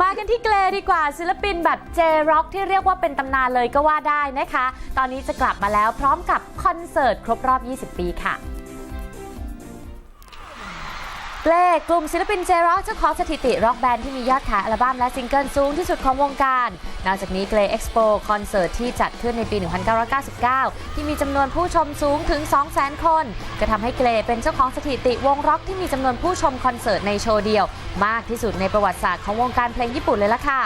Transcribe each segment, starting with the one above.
มากันที่เกรดีกว่าศิลปินแบบเจร็อกที่เรียกว่าเป็นตำนานเลยก็ว่าได้นะคะ ตอนนี้จะกลับมาแล้วพร้อมกับคอนเสิร์ตครบรอบ 20 ปีค่ะ เกรกลุ่มศิลปินเจร็อกเจ้าของสถิติร็อกแบนด์ที่มียอดขายอัลบั้มและซิงเกิลสูงที่สุดของวงการ นอกจากนี้เกรเอ็กซ์โปคอนเสิร์ตที่จัดขึ้นในปี 1999 ที่มีจำนวนผู้ชมสูงถึง 200,000 คน ก็ทำให้เกรเป็นเจ้าของสถิติวงร็อกที่มีจำนวนผู้ชมคอนเสิร์ตในโชว์เดียว มากที่สุดในประวัติศาสตร์ของวงการเพลงญี่ปุ่นเลยล่ะค่ะ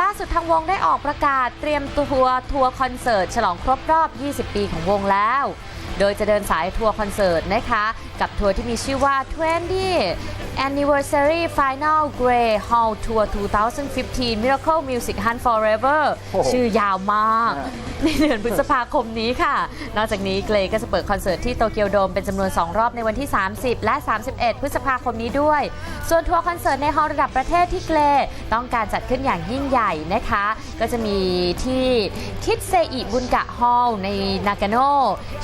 ล่าสุดทางวงได้ออกประกาศเตรียมทัวร์ทัวร์คอนเสิร์ตฉลองครบรอบ 20 ปีของวงแล้ว โดยจะเดินสายทัวร์คอนเสิร์ตนะคะ กับทัวร์ที่มีชื่อว่า 20 Anniversary Final Grey Hall Tour 2015 Miracle Music Hunt Forever โอ้โหชื่อยาวมากอ่าในเดือนพฤษภาคมนี้ค่ะ นอกจากนี้เกรก็จะเปิดคอนเสิร์ตที่โตเกียวโดมเป็นจำนวน 2 รอบในวันที่ 30 และ 31 พฤษภาคมนี้ด้วย ส่วนทัวร์คอนเสิร์ตในฮอลล์ระดับประเทศที่เกรต้องการจัดขึ้นอย่างยิ่งใหญ่นะคะ ก็จะมีที่คิดเซอิบุนกะฮอลล์ในนากาโน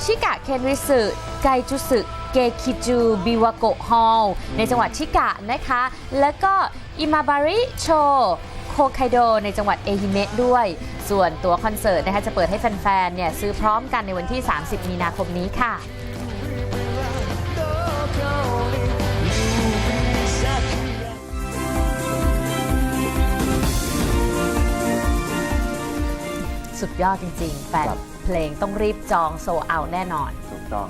ชิกะเคนริสึไกจุสึเกคิจูบิวาโกฮอลในจังหวัดชิกะนะคะ แล้วก็อิมาบาริโชโคไคโดในจังหวัดเอฮิเมะด้วย ส่วนตัวคอนเสิร์ตนะคะจะเปิดให้แฟนๆเนี่ยซื้อพร้อมกันในวันที่ 30 มีนาคมนี้ค่ะสุดยอดจริงๆแฟน เพลงต้องรีบจองโซเอาแน่นอน ถูกต้อง